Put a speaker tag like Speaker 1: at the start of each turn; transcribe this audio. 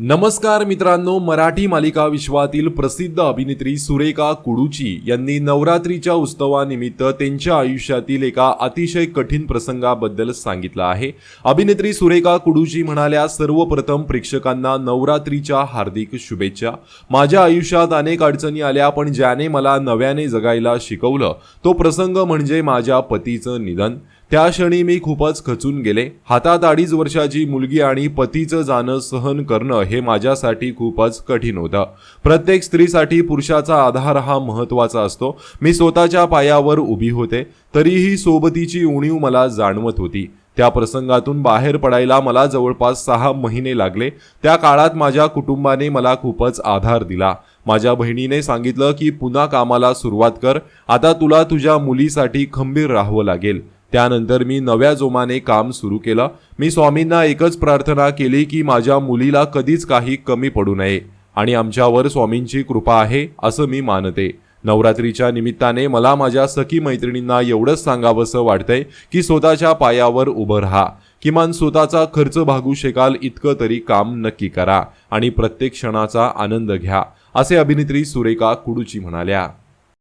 Speaker 1: नमस्कार मित्रांनो मराठी मालिका विश्वातील प्रसिद्ध अभिनेत्री सुरेखा कुडूची यांनी नवरात्रीच्या उत्सवानिमित्त त्यांच्या आयुष्यातील एका अतिशय कठीण प्रसंगाबद्दल सांगितलं आहे. अभिनेत्री सुरेखा कुडूची म्हणाल्या सर्वप्रथम प्रेक्षकांना नवरात्रीच्या हार्दिक शुभेच्छा. माझ्या आयुष्यात अनेक अडचणी आल्या पण ज्याने मला नव्याने जगायला शिकवलं तो प्रसंग म्हणजे माझ्या पतीचं निधन. त्या क्षणी मी खूपच खचून गेले. हातात अडीच वर्षाची मुलगी आणि पतीचं जाणं सहन करणं हे माझ्यासाठी खूपच कठीण होतं. प्रत्येक स्त्रीसाठी पुरुषाचा आधार हा महत्त्वाचा असतो. मी स्वतःच्या पायावर उभी होते. तरीही सोबतीची उणीव मला जाणवत होती. त्या प्रसंगातून बाहेर पडायला मला जवळपास सहा महिने लागले. त्या काळात माझ्या कुटुंबाने मला खूपच आधार दिला. माझ्या बहिणीने सांगितलं की पुन्हा कामाला सुरुवात कर. आता तुला तुझ्या मुलीसाठी खंबीर राहावं लागेल. त्यानंतर मी नव्या जोमाने काम सुरू केलं. मी स्वामींना एकच प्रार्थना केली की माझ्या मुलीला कधीच काही कमी पडू नये आणि आमच्यावर स्वामींची कृपा आहे असं मी मानते. नवरात्रीच्या निमित्ताने मला माझ्या सखी मैत्रिणींना एवढंच सांगावंसं वाटतंय की स्वतःच्या पायावर उभं राहा. किमान स्वतःचा खर्च भागू शकाल इतकं तरी काम नक्की करा आणि प्रत्येक क्षणाचा आनंद घ्या असे अभिनेत्री सुरेखा कुडूची म्हणाल्या.